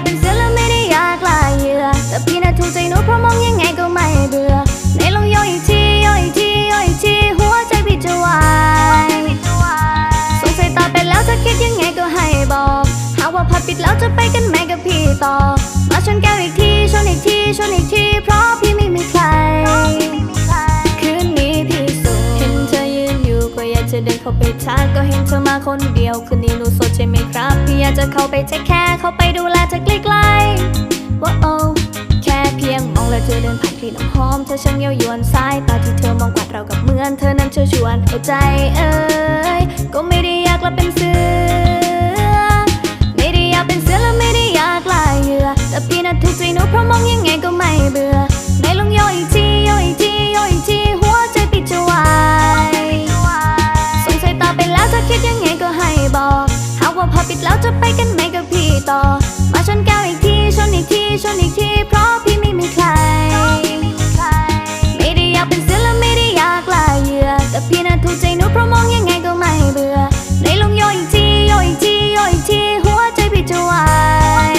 ากเป็นเสือและไม่ได้อยากลายเหยื่อแต่พี่น่ะถูกใจหนูเพราะมองยังไงก็ไม่เบื่อไหนลองย่อีกทีย่อีกทียอีกทีหัวใจพี่จะวายสงสัยตาเป็นแล้วจะคิดยังไงก็ให้บอก หากว่าพัดปิดแล้วจะไปกันไหมกับพี่ต่อ มาชนแก้วอีกทีชนอีกทีชนอีกทีเพราะพี่ากจะเดินเข้าไปทักก็เห็นเธอมาคนเดียว คืนนี้หนูโสดใช่ไหมครับ พี่อยากจะเข้าไปเทคแค่เข้าไปดูแลเธอใกล้ๆว่าโอ้แค่เพียงมองและเธอเดินผ่านกลิ่นหอมเธอช่างเย้ายวนสายตาที่เธอมองกวาดเรากับเหมือนเธอนั้นเชิญชวนเอาใจเอ้ยก็ไม่ได้อยากละเป็นเสือไม่ได้อยากเป็นเสือและไม่ได้อยากลายเหยื่อแต่พี่น่ะถูกใจหนูเพราะมองยังไงก็ไม่เบื่อไหนลองโยนอีกทีโยนอีกทีโยนอีกที ปิดแล้วจะไปกันไหมกับพี่ต่อ มาชนแก้วอีกทีชนอีกทีชนอีกที เพราะพี่ไม่มีใคร ไม่ได้อยากเป็นเสือและไม่ได้อยากลายเหยื่อแต่พี่น่ะถูกใจหนูเพราะมองยังไงก็ไม่เบื่อไหนลงโยอีกทีโยอีกทีโยอีกทีหัวใจพี่จะวาย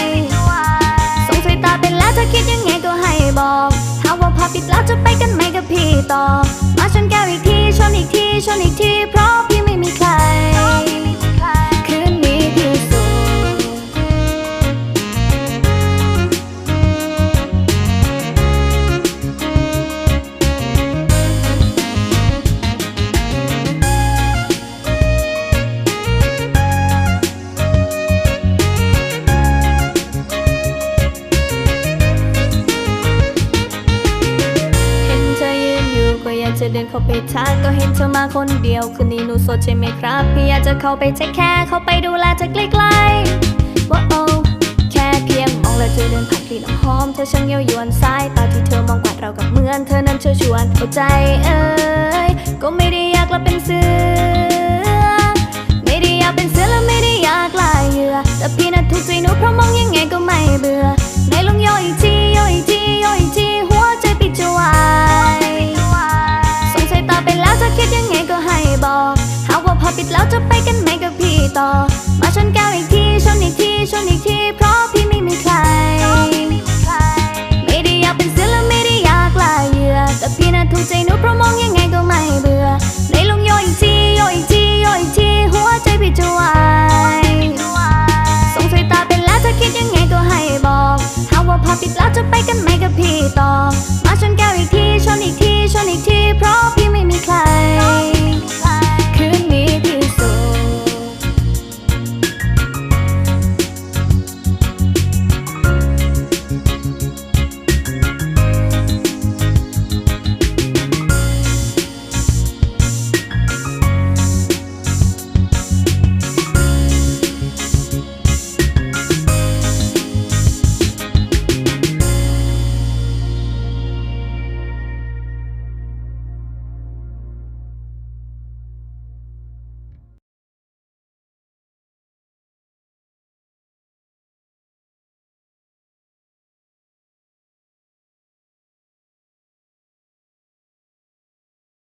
สงสัยตาเป็นแล้วจะคิดยังไงก็ให้บอกหาว่าพอปิดแล้วจะไปกันไหมกับพี่ต่อ มาชนแก้วอีกทีชนอีกทีชนอีกทีเพราะ เดินเข้าไปทักก็เห็นเธอมาคนเดียว คืนนี้หนูโสดใช่ไหมครับ พี่อยากจะเข้าไปเช็คแค่เข้าไปดูแลเธอใกล้ๆว้าโอ้แค่เพียงมองแล้วเธอเดินผ่านกลิ่นหอมเธอช่างเย้ายวนสายตาที่เธอมองกวาดเรากับเหมือนเธอนั้นเชิญชวนเอาใจเอ้ยก็ไม่ได้อยากละเป็นเสือ น่ะถูกใจหนูเพราะมองยังไงก็ไม่เบื่อไหนลงโยอีกทีโยอีกทีโยอีกทีหัวใจพี่จะวาย